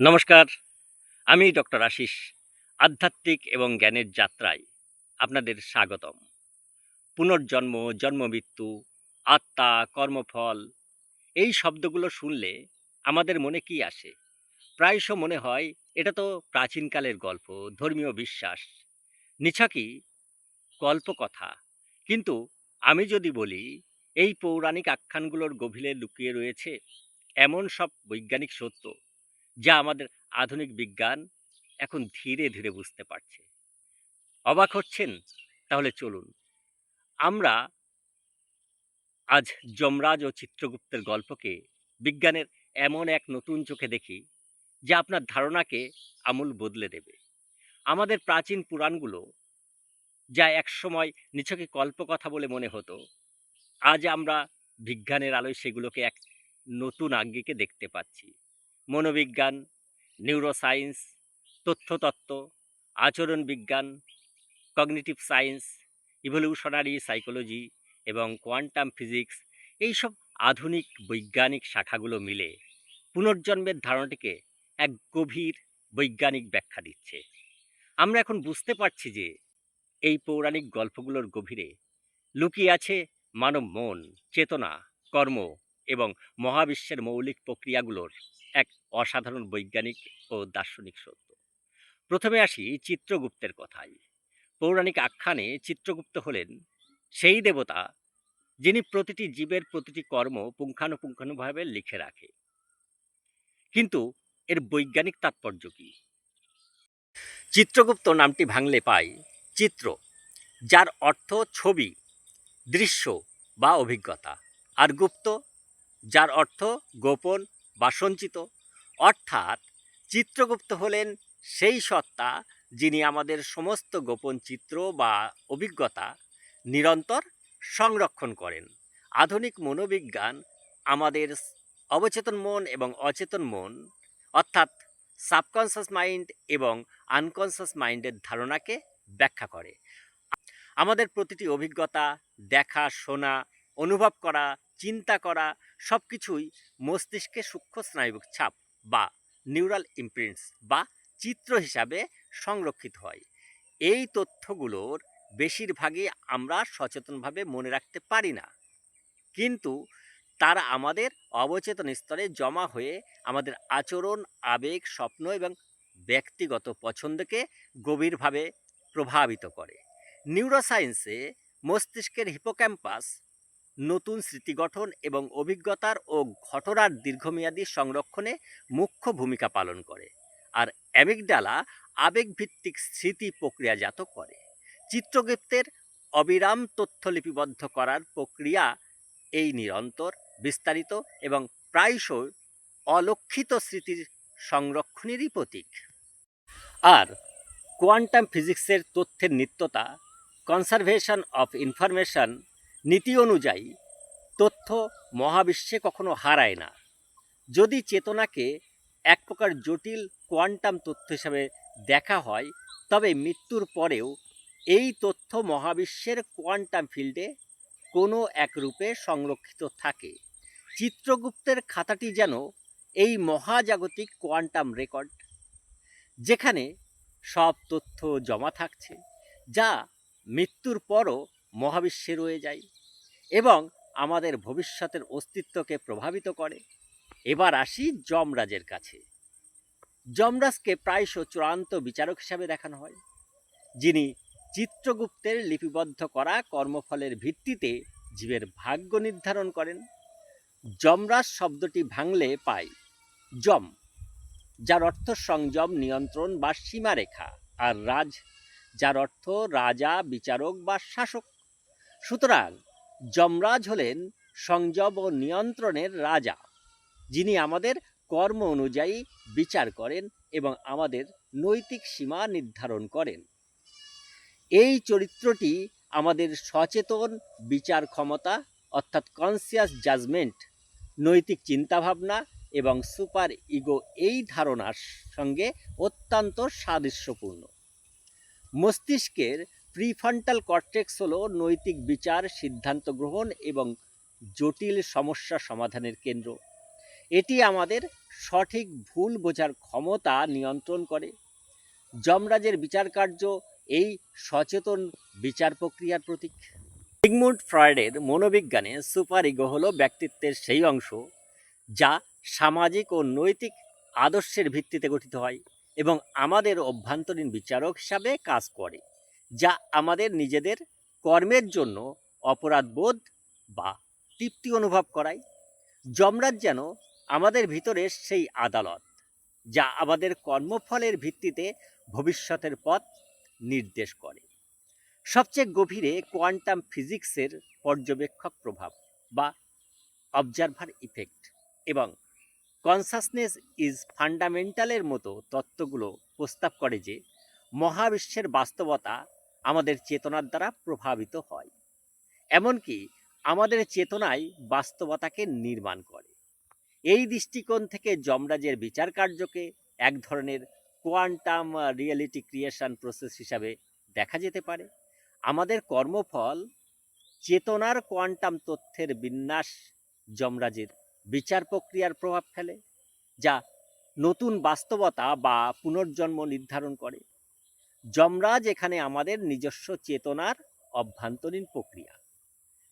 নমস্কার, আমি ডক্টর আশিস, আধ্যাত্মিক এবং জ্ঞানের যাত্রায় আপনাদের স্বাগতম। পুনর্জন্ম, জন্মমৃত্যু, আত্মা, কর্মফল, এই শব্দগুলো শুনলে আমাদের মনে কি আসে? প্রায়শ মনে হয়, এটা তো প্রাচীনকালের গল্প, ধর্মীয় বিশ্বাস। নিছকই কল্পকথা। কিন্তু আমি যদি বলি, এই পৌরাণিক আখ্যানগুলোর গভীরে লুকিয়ে রয়েছে এমন সব বৈজ্ঞানিক সত্য। যা আমাদের আধুনিক বিজ্ঞান এখন ধীরে ধীরে বুঝতে পারছে। অবাক হচ্ছেন? তাহলে চলুন। আমরা আজ যমরাজ ও চিত্রগুপ্তের গল্পকে বিজ্ঞানের এমন এক নতুন চোখে দেখি, যা আপনার ধারণাকে আমূল বদলে দেবে। আমাদের প্রাচীন পুরাণগুলো, যা একসময় নিছকে কল্পকথা বলে মনে হতো, আজ আমরা বিজ্ঞানের আলোয় সেগুলোকে এক নতুন আঙ্গিকে দেখতে পাচ্ছি। মনোবিজ্ঞান নিউরোসায়েন্স তথ্যতত্ত্ব, আচরণ বিজ্ঞান কগনিটিভ সায়েন্স ইভলিউশনারি সাইকোলজি এবং কোয়ান্টাম ফিজিক্স এইসব আধুনিক বৈজ্ঞানিক শাখাগুলো মিলে পুনর্জন্মের ধারণাটিকে এক গভীর বৈজ্ঞানিক ব্যাখ্যা দিচ্ছে। আমরা এখন বুঝতে পারছি যে এই পৌরাণিক গল্পগুলোর গভীরে লুকিয়ে আছে মানব মন, চেতনা, কর্ম এবং মহাবিশ্বের মৌলিক প্রক্রিয়াগুলোর অসাধারণ বৈজ্ঞানিক ও দার্শনিক সত্য। প্রথমে আসি চিত্রগুপ্তের কথায় পৌরাণিক আখ্যানে চিত্রগুপ্ত হলেন সেই দেবতা যিনি প্রতিটি জীবের প্রতিটি কর্ম পুঙ্খানুপুঙ্খানুভাবে লিখে রাখে। কিন্তু এর বৈজ্ঞানিক তাৎপর্য কি? চিত্রগুপ্ত নামটি ভাঙলে পাই চিত্র, যার অর্থ ছবি, দৃশ্য বা অভিজ্ঞতা, আর গুপ্ত, যার অর্থ গোপন বা সঞ্চিত, অর্থাৎ চিত্রগুপ্ত হলেন সেই সত্তা যিনি আমাদের সমস্ত গোপন চিত্র বা অভিজ্ঞতা নিরন্তর সংরক্ষণ করেন। আধুনিক মনোবিজ্ঞান আমাদের অবচেতন মন এবং অচেতন মন, অর্থাৎ সাবকনসিয়াস মাইন্ড এবং আনকনসিয়াস মাইন্ডের ধারণাকে ব্যাখ্যা করে। আমাদের প্রতিটি অভিজ্ঞতা, দেখা, শোনা, অনুভব করা চিন্তা করা সব কিছুই মস্তিষ্কে সূক্ষ্ম স্নায়বিক ছাপ বা নিউরাল ইমপ্রিন্টস বা চিত্র হিসাবে সংরক্ষিত হয়। এই তথ্যগুলোর বেশিরভাগই আমরা সচেতনভাবে মনে রাখতে পারি না। কিন্তু তারা আমাদের অবচেতন স্তরে জমা হয়ে আমাদের আচরণ, আবেগ, স্বপ্ন এবং ব্যক্তিগত পছন্দকে গভীরভাবে প্রভাবিত করে। নিউরোসায়েন্সে মস্তিষ্কের হিপোক্যাম্পাস নতুন স্মৃতি গঠন এবং অভিজ্ঞতার ও ঘটনার দীর্ঘমেয়াদী সংরক্ষণে মুখ্য ভূমিকা পালন করে। আর অ্যামিগডালা আবেগভিত্তিক স্মৃতি প্রক্রিয়াজাত করে। চিত্রগুপ্তের অবিরাম তথ্য লিপিবদ্ধ করার প্রক্রিয়া এই নিরন্তর, বিস্তারিত এবং প্রায়শই অলক্ষিত স্মৃতির সংরক্ষণেরই প্রতীক। আর কোয়ান্টাম ফিজিক্সের তথ্যের নিত্যতা, কনসারভেশন অফ ইনফরমেশন নীতি অনুযায়ী তথ্য মহাবিশ্বে কখনো হারায় না। যদি চেতনাকে এক প্রকার জটিল কোয়ান্টাম তথ্য হিসাবে দেখা হয়, তবে মৃত্যুর পরেও এই তথ্য মহাবিশ্বের কোয়ান্টাম ফিল্ডে কোনো এক রূপে সংরক্ষিত থাকে। চিত্রগুপ্তের খাতাটি যেন এই মহাজাগতিক কোয়ান্টাম রেকর্ড, যেখানে সব তথ্য জমা থাকছে, যা মৃত্যুর পরও মহাবিশ্বে রয়ে যায়। এবং আমাদের ভবিষ্যতের অস্তিত্বকে প্রভাবিত করে। এবার আসি যমরাজের কাছে। যমরাজকে প্রায়শ চূড়ান্ত বিচারক হিসাবে দেখানো হয়, যিনি চিত্রগুপ্তের লিপিবদ্ধ করা কর্মফলের ভিত্তিতে জীবের ভাগ্য নির্ধারণ করেন। যমরাজ শব্দটি ভাঙলে পাই যম, যার অর্থ সংযম, নিয়ন্ত্রণ বা সীমারেখা, আর রাজ, যার অর্থ রাজা, বিচারক বা শাসক। সুতরাং যমরাজ হলেন সংযম ও নিয়ন্ত্রণের রাজা, যিনি আমাদের কর্ম অনুযায়ী বিচার করেন এবং আমাদের নৈতিক সীমা নির্ধারণ করেন। এই চরিত্রটি আমাদের সচেতন বিচার ক্ষমতা, অর্থাৎ কনসিয়াস জাজমেন্ট নৈতিক চিন্তাভাবনা এবং সুপার ইগো এই ধারণার সঙ্গে অত্যন্ত সাদৃশ্যপূর্ণ। মস্তিষ্কের প্রিফ্রন্টাল কর্টেক্স হলো নৈতিক বিচার, সিদ্ধান্ত গ্রহণ এবং জটিল সমস্যা সমাধানের কেন্দ্র। এটি আমাদের সঠিক ভুল বোঝার ক্ষমতা নিয়ন্ত্রণ করে। যমরাজের বিচার কার্য এই সচেতন বিচার প্রক্রিয়ার প্রতীক। সিগমুন্ড ফ্রয়েডের মনোবিজ্ঞানে সুপার ইগো হলো ব্যক্তিত্বের সেই অংশ যা সামাজিক ও নৈতিক আদর্শের ভিত্তিতে গঠিত হয় এবং আমাদের অভ্যন্তরীণ বিচারক হিসাবে কাজ করে। যা আমাদের নিজেদের কর্মের জন্য অপরাধবোধ বা তৃপ্তি অনুভব করায়। যমরাজ যেন আমাদের ভিতরে সেই আদালত, যা আমাদের কর্মফলের ভিত্তিতে ভবিষ্যতের পথ নির্দেশ করে। সবচেয়ে গভীরে কোয়ান্টাম ফিজিক্সের পর্যবেক্ষক প্রভাব বা অবজারভার ইফেক্ট এবং কনসাসনেস ইজ ফান্ডামেন্টালের মতো তত্ত্বগুলো প্রস্তাব করে যে মহাবিশ্বের বাস্তবতা আমাদের চেতনার দ্বারা প্রভাবিত হয়। এমনকি আমাদের চেতনাই বাস্তবতাকে নির্মাণ করে। এই দৃষ্টিকোণ থেকে যমরাজের বিচার কার্যকে এক ধরনের কোয়ান্টাম রিয়েলিটি ক্রিয়েশন প্রসেস হিসাবে দেখা যেতে পারে। আমাদের কর্মফল চেতনার কোয়ান্টাম তথ্যের বিন্যাস যমরাজের বিচার প্রক্রিয়ার প্রভাব ফেলে, যা নতুন বাস্তবতা বা পুনর্জন্ম নির্ধারণ করে। যমরাজ এখানে আমাদের নিজস্ব চেতনার অভ্যন্তরীণ প্রক্রিয়া,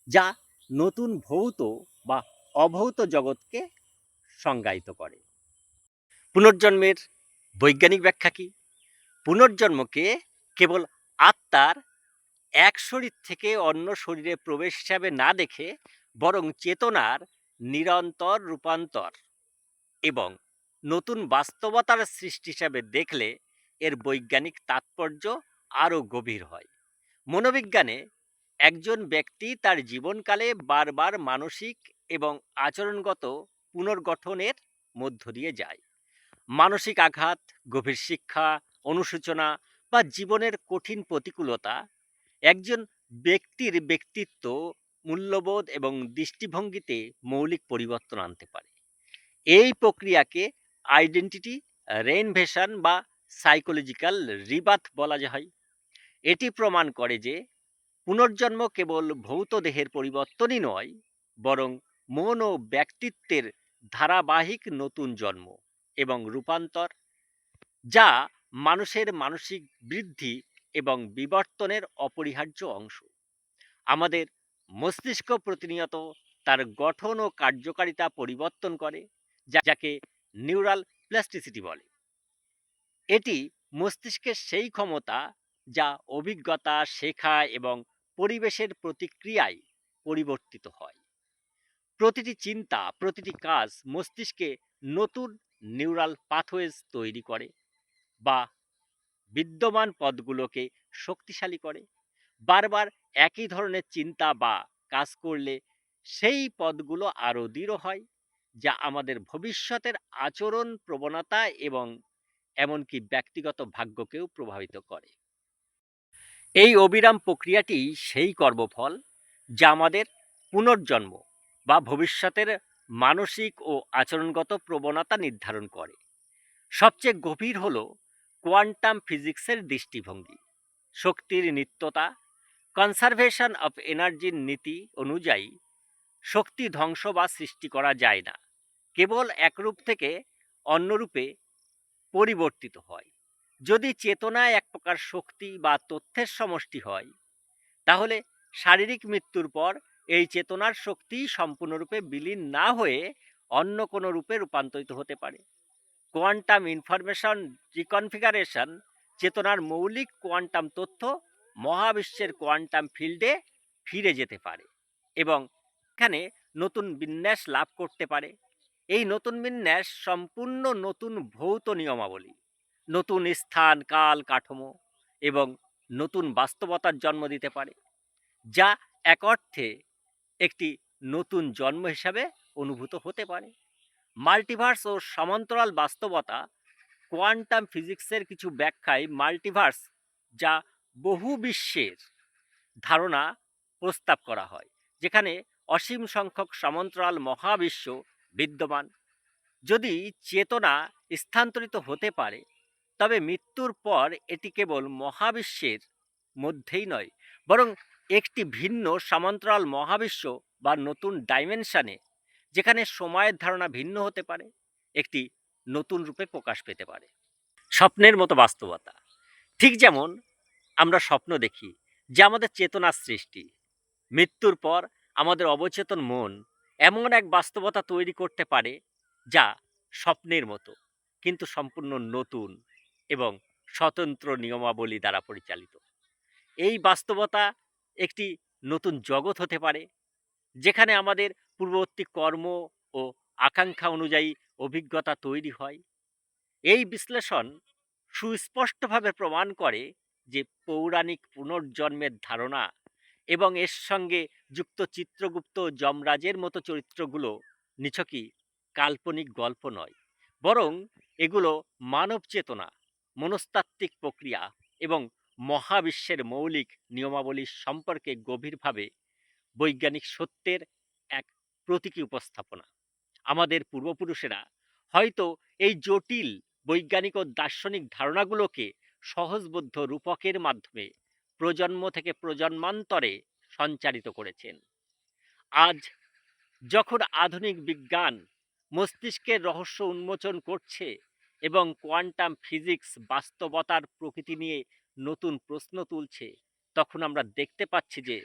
যা নতুন ভৌত বা অভৌত জগৎকে সংজ্ঞায়িত করে। পুনর্জন্মের বৈজ্ঞানিক ব্যাখ্যা কি? পুনর্জন্মকে কেবল আত্মার এক শরীর থেকে অন্য শরীরে প্রবেশ হিসাবে না দেখে বরং চেতনার নিরন্তর রূপান্তর এবং নতুন বাস্তবতার সৃষ্টি হিসাবে দেখলে এর বৈজ্ঞানিক তাৎপর্য আরও গভীর হয়। মনোবিজ্ঞানে একজন ব্যক্তি তার জীবনকালে বারবার মানসিক এবং আচরণগত পুনর্গঠনের মধ্য দিয়ে যায়। মানসিক আঘাত, গভীর শিক্ষা, অনুশোচনা বা জীবনের কঠিন প্রতিকূলতা একজন ব্যক্তির ব্যক্তিত্ব, মূল্যবোধ এবং দৃষ্টিভঙ্গিতে মৌলিক পরিবর্তন আনতে পারে। এই প্রক্রিয়াকে আইডেন্টিটি রেইনভেশন বা সাইকোলজিক্যাল রিবাথ বলা হয়, এটি প্রমাণ করে যে পুনর্জন্ম কেবল ভৌত দেহের পরিবর্তনই নয়, বরং মন ও ব্যক্তিত্বের ধারাবাহিক নতুন জন্ম এবং রূপান্তর, যা মানুষের মানসিক বৃদ্ধি এবং বিবর্তনের অপরিহার্য অংশ। আমাদের মস্তিষ্ক প্রতিনিয়ত তার গঠন ও কার্যকারিতা পরিবর্তন করে যাকে নিউরাল প্লাস্টিসিটি বলে। এটি মস্তিষ্কের সেই ক্ষমতা যা অভিজ্ঞতা শেখা এবং পরিবেশের প্রতিক্রিয়ায় পরিবর্তিত হয়। প্রতিটি চিন্তা, প্রতিটি কাজ মস্তিষ্কে নতুন নিউরাল পাথওয়েজ তৈরি করে বা বিদ্যমান পদগুলোকে শক্তিশালী করে। বারবার একই ধরনের চিন্তা বা কাজ করলে সেই পদগুলো আরও দৃঢ় হয়, যা আমাদের ভবিষ্যতের আচরণ প্রবণতা এবং এমনকি ব্যক্তিগত ভাগ্যকেও প্রভাবিত করে। এই অবিরাম প্রক্রিয়াটি সেই কর্মফল যা আমাদের পুনর্জন্ম বা ভবিষ্যতের মানসিক ও আচরণগত প্রবণতা নির্ধারণ করে। সবচেয়ে গভীর হল কোয়ান্টাম ফিজিক্সের দৃষ্টিভঙ্গি। শক্তির নিত্যতা, কনসারভেশন অফ এনার্জির নীতি অনুযায়ী শক্তি ধ্বংস বা সৃষ্টি করা যায় না। কেবল একরূপ থেকে অন্য রূপে পরিবর্তিত হয়। যদি চেতনা এক প্রকার শক্তি বা তথ্যের সমষ্টি হয়, তাহলে শারীরিক মৃত্যুর পর এই চেতনার শক্তি সম্পূর্ণরূপে বিলীন না হয়ে অন্য কোনো রূপে রূপান্তরিত হতে পারে। কোয়ান্টাম ইনফরমেশন রিকনফিগারেশন চেতনার মৌলিক কোয়ান্টাম তথ্য মহাবিশ্বের কোয়ান্টাম ফিল্ডে ফিরে যেতে পারে এবং এখানে নতুন বিন্যাস লাভ করতে পারে। এই নতুন বিন্যাস সম্পূর্ণ নতুন ভৌত নিয়মাবলী, নতুন স্থান, কাল, কাঠামো এবং নতুন বাস্তবতার জন্ম দিতে পারে, যা এক অর্থে একটি নতুন জন্ম হিসাবে অনুভূত হতে পারে। মাল্টিভার্স ও সমান্তরাল বাস্তবতা কোয়ান্টাম ফিজিক্সের কিছু ব্যাখ্যায় মাল্টিভার্স, যা বহু বিশ্বের ধারণা প্রস্তাব করা হয়, যেখানে অসীম সংখ্যক সমান্তরাল মহাবিশ্ব বিদ্যমান। যদি চেতনা স্থানান্তরিত হতে পারে, তবে মৃত্যুর পর এটি কেবল মহাবিশ্বের মধ্যেই নয়, বরং একটি ভিন্ন সমান্তরাল মহাবিশ্ব বা নতুন ডাইমেনশনে, যেখানে সময়ের ধারণা ভিন্ন হতে পারে, একটি নতুন রূপে প্রকাশ পেতে পারে। স্বপ্নের মতো বাস্তবতা। ঠিক যেমন আমরা স্বপ্ন দেখি যে আমাদের চেতনার সৃষ্টি, মৃত্যুর পর আমাদের অবচেতন মন এমন এক বাস্তবতা তৈরি করতে পারে যা স্বপ্নের মতো, কিন্তু সম্পূর্ণ নতুন এবং স্বতন্ত্র নিয়মাবলী দ্বারা পরিচালিত। এই বাস্তবতা একটি নতুন জগৎ হতে পারে, যেখানে আমাদের পূর্ববর্তী কর্ম ও আকাঙ্ক্ষা অনুযায়ী অভিজ্ঞতা তৈরি হয়। এই বিশ্লেষণ সুস্পষ্টভাবে প্রমাণ করে যে পৌরাণিক পুনর্জন্মের ধারণা এবং এর সঙ্গে যুক্ত চিত্রগুপ্ত যমরাজের মতো চরিত্রগুলো নিছকই কাল্পনিক গল্প নয়। বরং এগুলো মানব চেতনা, মনস্তাত্ত্বিক প্রক্রিয়া এবং মহাবিশ্বের মৌলিক নিয়মাবলী সম্পর্কে গভীরভাবে বৈজ্ঞানিক সত্যের এক প্রতীকী উপস্থাপনা। আমাদের পূর্বপুরুষেরা হয়তো এই জটিল বৈজ্ঞানিক ও দার্শনিক ধারণাগুলোকে সহজবোধ্য রূপকের মাধ্যমে প্রজন্ম থেকে প্রজন্মান্তরে সঞ্চারিত করেছেন। আজ যখন আধুনিক বিজ্ঞান মস্তিষ্কের রহস্য উন্মোচন করছে এবং কোয়ান্টাম ফিজিক্স বাস্তবতার প্রকৃতি নিয়ে নতুন প্রশ্ন তুলছে, তখন আমরা দেখতে পাচ্ছি যে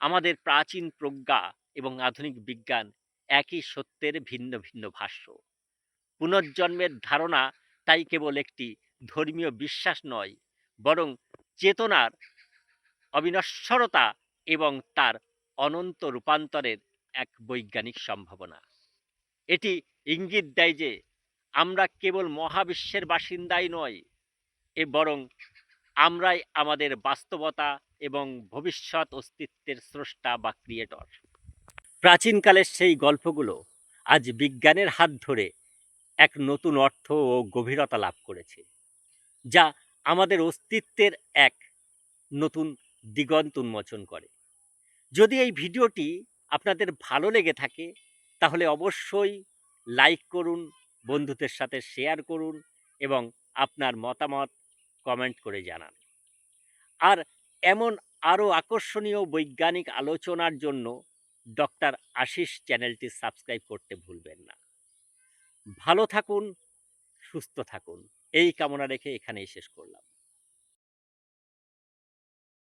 আমাদের প্রাচীন প্রজ্ঞা এবং আধুনিক বিজ্ঞান একই সত্যের ভিন্ন ভিন্ন ভাষ্য। পুনর্জন্মের ধারণা তাই কেবল একটি ধর্মীয় বিশ্বাস নয়, বরং চেতনার অবিনশ্বরতা এবং তার অনন্ত রূপান্তরের এক বৈজ্ঞানিক সম্ভাবনা। এটি ইঙ্গিত দেয় যে, আমরা কেবল মহাবিশ্বের বাসিন্দাই নয় এ বরং আমরাই আমাদের বাস্তবতা এবং ভবিষ্যৎ অস্তিত্বের স্রষ্টা বা ক্রিয়েটর। প্রাচীনকালের সেই গল্পগুলো আজ বিজ্ঞানের হাত ধরে এক নতুন অর্থ ও গভীরতা লাভ করেছে, যা আমাদের অস্তিত্বের এক নতুন দিগন্ত উন্মোচন করে। যদি এই ভিডিওটি আপনাদের ভালো লেগে থাকে, তাহলে অবশ্যই লাইক করুন, বন্ধুদের সাথে শেয়ার করুন এবং আপনার মতামত কমেন্ট করে জানান। আর এমন আরও আকর্ষণীয় বৈজ্ঞানিক আলোচনার জন্য ডক্টর আশিস চ্যানেলটি সাবস্ক্রাইব করতে ভুলবেন না। ভালো থাকুন, সুস্থ থাকুন। এই কামনা রেখে এখানেই শেষ করলাম।